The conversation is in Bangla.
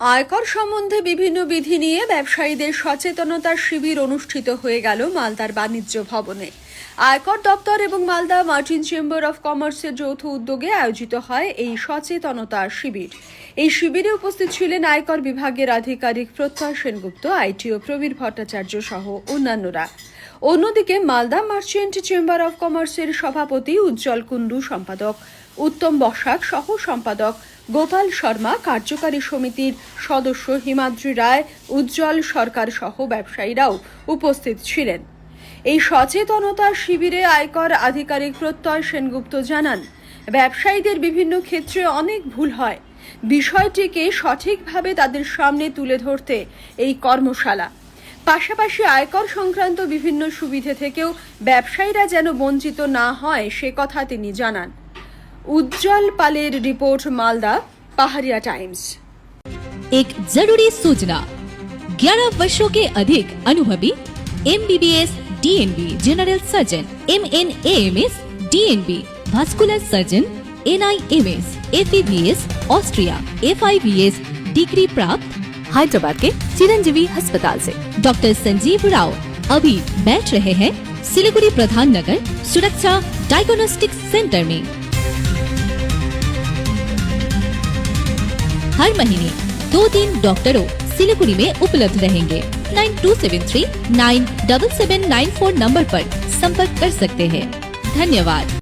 আয়কর সম্বন্ধে বিভিন্ন বিধি নিয়ে ব্যবসায়ীদের সচেতনতার শিবির অনুষ্ঠিত হয়ে গেল মালদার বাণিজ্য ভবনে। আয়কর দপ্তর এবং মালদা মার্টিন চেম্বার অফ কমার্সের যৌথ উদ্যোগে আয়োজিত হয় এই সচেতনতা শিবির। এই শিবিরে উপস্থিত ছিলেন আয়কর বিভাগের আধিকারিক প্রত্যয় সেনগুপ্ত, আইটিও প্রবীর ভট্টাচার্য সহ অন্যান্যরা। অন্যদিকে মালদা মার্চেন্ট চেম্বার অফ কমার্সের সভাপতি উজ্জ্বল কুন্ডু সম্পাদক, উত্তম বসাক সহ সম্পাদক গোপাল শর্মা কার্যকারী সমিতির সদস্য হিমাদ্রি রায়, উজ্জ্বল সরকার সহ ব্যবসায়ীরাও উপস্থিত ছিলেন। এই সচেতনতা শিবিরে আয়কর আধিকারিক প্রত্যয় সেনগুপ্ত জানান, ব্যবসায়ীদের বিভিন্ন ক্ষেত্রে অনেক ভুল হয়। বিষয়টিকে সঠিকভাবে তাদের সামনে তুলে ধরতে এই কর্মশালা পাশাপাশি আয়কর সংক্রান্ত বিভিন্ন সুবিধে থেকেও ব্যবসায়ীরা যেন বঞ্চিত না হয় সে কথা তিনি জানান উজ্জ্বল পালের রিপোর্ট মালদা পাহাড়িয়া टाइम्स एक जरूरी सूचना 11 वर्षों के अधिक अनुभवी M B B S D N B general surgeon M N M S D N B vascular surgeon N I M S F B S Austria F I B S degree प्राप्त हैदराबाद के चिरंजीवी अस्पताल से। डॉक्टर संजीव राव अभी बैठ रहे हैं सिलीगुड़ी प्रधान नगर सुरक्षा डायग्नोस्टिक सेंटर में। हर महीने दो दिन डॉक्टरों सिलीगुड़ी में उपलब्ध रहेंगे। Nine two seven three nine double seven nine four number पर संपर्क कर सकते हैं। धन्यवाद।